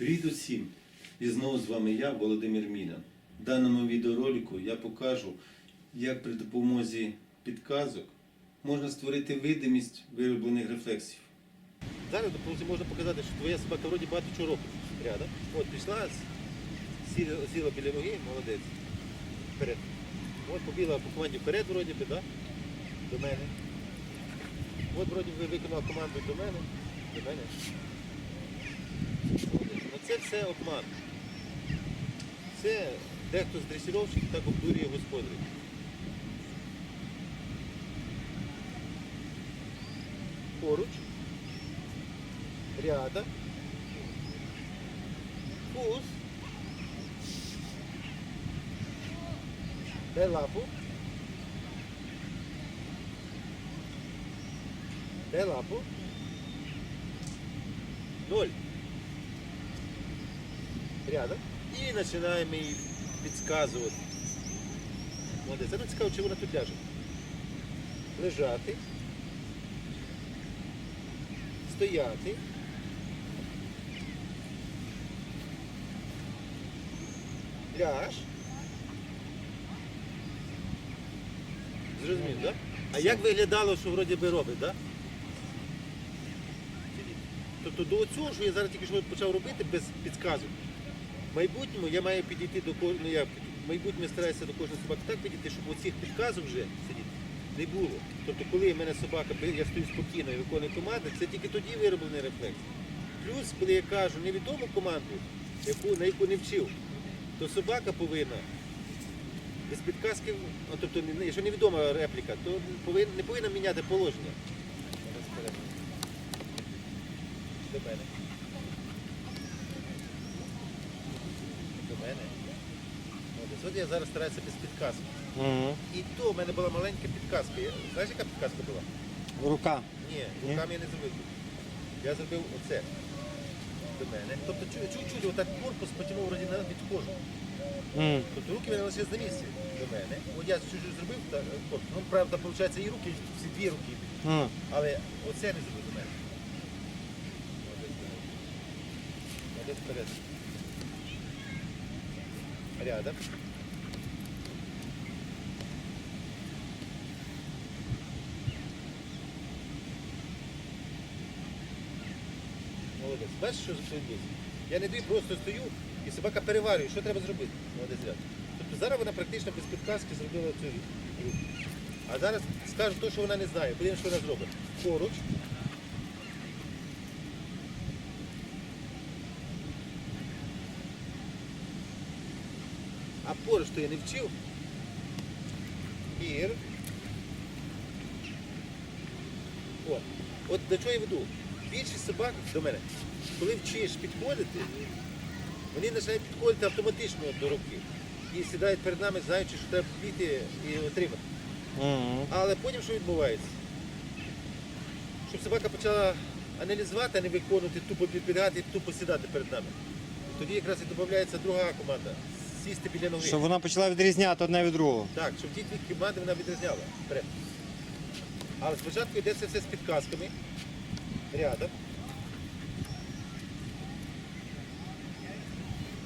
Привіт усім! І знову з вами я, Володимир Мілян. В даному відеоролику я покажу, як при допомозі підказок можна створити видимість вироблених рефлексів. Зараз, можна показати, що твоя собака вроді багато чого робить рядом. От пішла, сіла, сіла біля ноги, молодець. Вперед. От побігла по команді вперед, вроді би, да? до мене. От вроді би виконала команду до мене. До мене. Це все обман. Це дехто з дресіровщиків так обдурює господарів. Поруч. ряда, фуз, дай лапу, дай лапу, ноль, рядом, і починаємо їй підказувати. Молодець. А ну цікаво, чи вона тут ляже. Лежати. Стояти. Ляж. Зрозумів, так? Да? А як виглядало, що вроді би робить, так? Да? Тобто до цього, що я зараз тільки що почав робити без підказок. В майбутньому я маю підійти до кожного, ну, я в майбутньому стараюся до кожної собаки так підійти, щоб оцих підказок вже сидіти не було. Тобто, коли в мене собака, я стою спокійно і виконую команди, це тільки тоді вироблений рефлекс. Плюс, коли я кажу невідому команду, яку, на яку не вчив, то собака повинна без підказки, ну, тобто, якщо невідома репліка, то повин, не повинна міняти положення. До мене. Мене. Молодець. От я зараз стараюся без підказки. І то в мене була маленька підказка. Я- Знаєш, яка підказка була? Рука. Ні, руками я не зробив. Я зробив оце. До мене. Тобто чу- чуть-чуть отак корпус потягнув вроді на відходжу. М. Тобто руки в мене лише на місці до мене. От я чуть-чуть зробив так, корпус. Ну, правда, виходить, і руки, всі дві руки. М. Але оце не зробив до мене. Молодець, давай. Молодець вперед. Рядом. Молодець. Бачиш, що відбувається? Я не даю, просто стою і собака переварює, що треба зробити. Молодець ряд. Тобто зараз вона практично без підказки зробила цю руку. А зараз скажу те, що вона не знає. Подивимось, що вона зробить. Поруч. А поруч то я не вчив. Ір. О, от до чого я веду. Більшість собак до мене, коли вчиш підходити, вони починають підходити автоматично до руки. І сідають перед нами, знаючи, що треба піти і отримати. М. Але потім що відбувається? Щоб собака почала аналізувати, а не виконувати, тупо підбігати, тупо сідати перед нами. Тоді якраз і додається друга команда сісти біля ноги. Щоб вона почала відрізняти одне від другого. Так, щоб ті дві команди вона відрізняла. Вперед. Але спочатку йде це все з підказками. Рядом.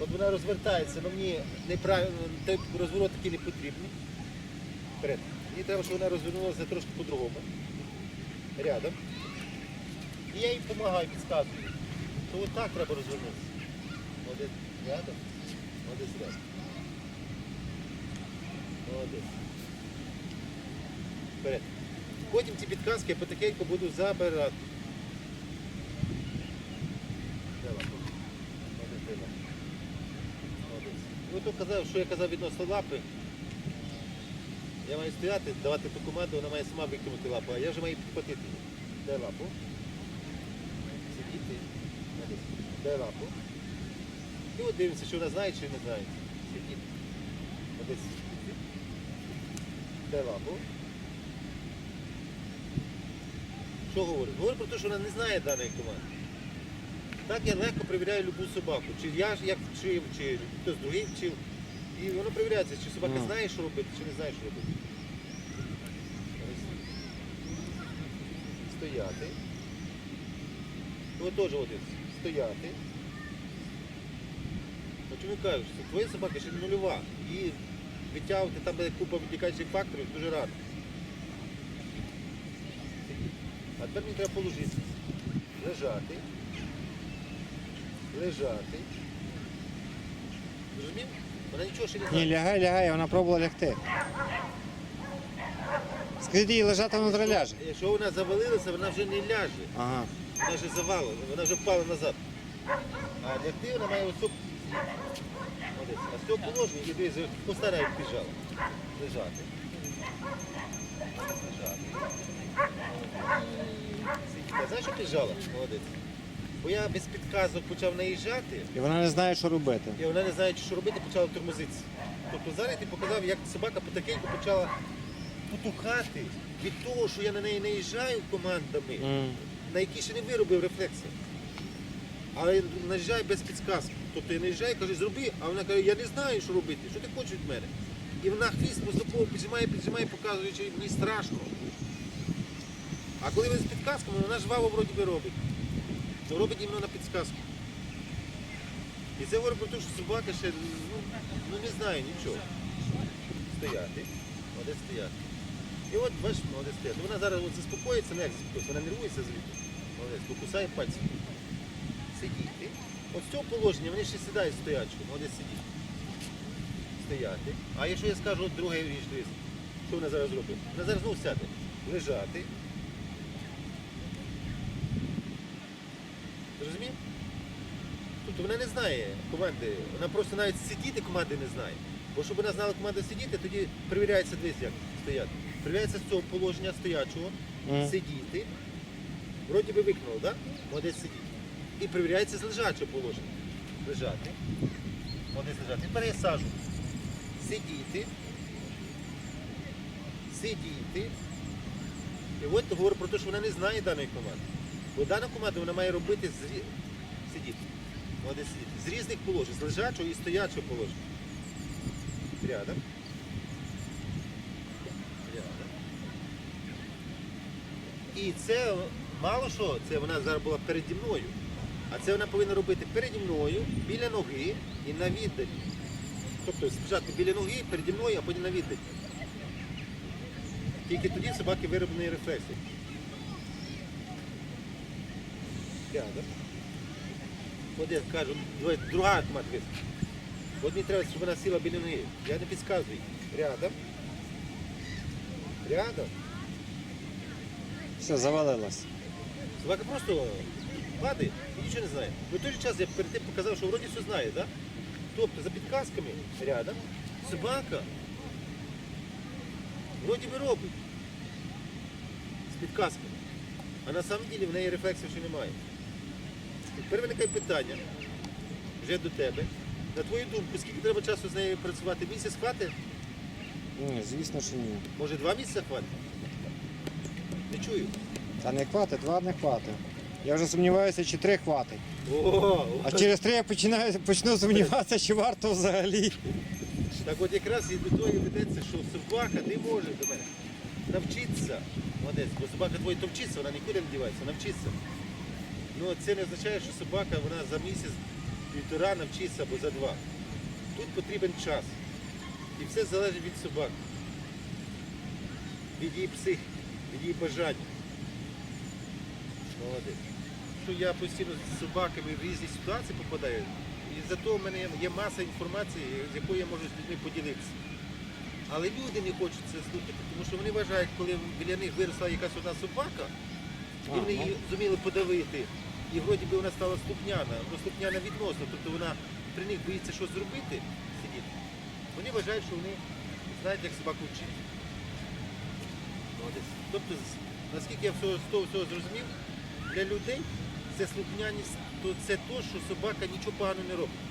От вона розвертається, але мені неправильно, той розворот такий не потрібний. Вперед. Мені треба, щоб вона розвернулася трошки по-другому. Рядом. І я їй допомагаю, підказую. То от так треба розвернутися. Молодець. Рядом. Молодець рядом. Молодець. Потім ці підказки я потихеньку буду забирати. Ну, то казав, що я казав відносно лапи. Я маю стояти, давати ту команду, вона має сама викинути лапу, а я вже маю підхватити її. Дай лапу. Сидіти. Дай лапу. І от дивимося, що вона знає чи не знає. Дай лапу. Що говорить? Говорить про те, що вона не знає даної команди. Так я легко перевіряю любу собаку. Чи я ж як вчив, чи хтось другий вчив. І воно перевіряється, чи собака знає, що робити, чи не знає, що робити. Стояти. Теж один. Стояти. Чому я кажу, що твоя собака ще нульова. І витягувати там буде купа відлікаючих факторів дуже рано. А тепер мені треба положити. Лежати. Лежати. Розумів? Вона нічого ще не Ні, знає. лягай, лягай, вона пробувала лягти. Скажіть їй лежати, вона зараз ляже. Якщо вона завалилася, вона вже не ляже. Ага. Вона вже завалила, вона вже впала назад. А лягти вона має оцю. Молодець. А з цього положення і дивись, постарай піджала. Лежати. Лежати. Сидіти. Знаєш, що піджала? Молодець. Бо я без підказок почав наїжджати, І вона не знає, що робити. і вона не знає, що робити, почала тормозитися. Тобто зараз ти показав, як собака потихеньку почала потухати від того, що я на неї наїжджаю командами М. на які ще не виробив рефлекси. Але наїжджає без підсказки. Тобто я наїжджаю, кажу, зроби, а вона каже, я не знаю, що робити, що ти хочеш від мене. І вона хвіст поступово піджимає, піджимає, показуючи, мені страшно. А коли ви з підказками, вона жваво вроді би робить. Ну, робить іменно на підсказку. І це говорить про те, що собака ще ну, ну, не знає нічого. Стояти. Молодець стояти. І от бачиш, молодець стояти. Вона зараз заспокоїться, не як заспокоїться, вона нервується звідти. Молодець, покусає пальці. От з цього положення вони ще сідають стоячку, молодець сидіти. Стояти. А якщо я скажу от друге річ, дивись, що вона зараз робить? Вона зараз знову сяде. Лежати. Зрозумів? Тобто вона не знає команди, вона просто навіть сидіти команди не знає. Бо щоб вона знала команду сидіти, тоді перевіряється десь як стояти. Перевіряється з цього положення стоячого, сидіти. Вроді би виконав, так? Молодець сидіти. І перевіряється з лежачого положення. Лежати. Молодець лежати. Тепер я сажу. Сидіти. Сидіти. І от говорю про те, що вона не знає даної команди. Бо дана команда вона має робити з сидіти. Молодець сидіти. З різних положень, з лежачого і стоячого положення. Рядом. Рядом. І це мало що, це вона зараз була переді мною. А це вона повинна робити переді мною, біля ноги і на віддалі. Тобто спочатку біля ноги, переді мною, а потім на віддалі. Тільки тоді собаки вироблені рефлекси. Рядом. От я кажу, друга матрица. От мені треба, щоб вона сіла біля ноги. Я не підказую. Рядом. Рядом. Все, завалилась. Собака просто падає і нічого не знає. Ну, в той же час я перед тим показав, що вроді все знає, да? Тобто за підказками рядом собака вроді би робить з підказками. А на самом деле в неї рефлексів ще немає. Тепер виникає питання вже до тебе. На твою думку, скільки треба часу з нею працювати? Місяць хватить? Ні, звісно, що ні. Може два місяці хватить? Не чую. Та не хватить, два не хватить. Я вже сумніваюся, чи три хватить. О, А через три я починаю, почну сумніватися, чи варто взагалі. Так от якраз і до того і ведеться, що собака не може до мене навчитися. Молодець, бо собака твоя то вчиться, вона нікуди не дівається, навчиться. Ну це не означає, що собака вона за місяць, півтора навчиться або за два. Тут потрібен час. І все залежить від собаки. Від її психіки, від її бажання. Молодець. Що я постійно з собаками в різні ситуації попадаю, і за того в мене є маса інформації, з якою я можу з людьми поділитися. Але люди не хочуть це слухати, тому що вони вважають, коли біля них виросла якась одна собака, і вони її зуміли подавити, і вроді би вона стала слухняна, ну слухняна відносно, тобто вона при них боїться щось зробити, сидіти. Вони вважають, що вони знають, як собаку вчити. Тобто, наскільки я з того всього зрозумів, для людей це слухняність, то це то, що собака нічого поганого не робить.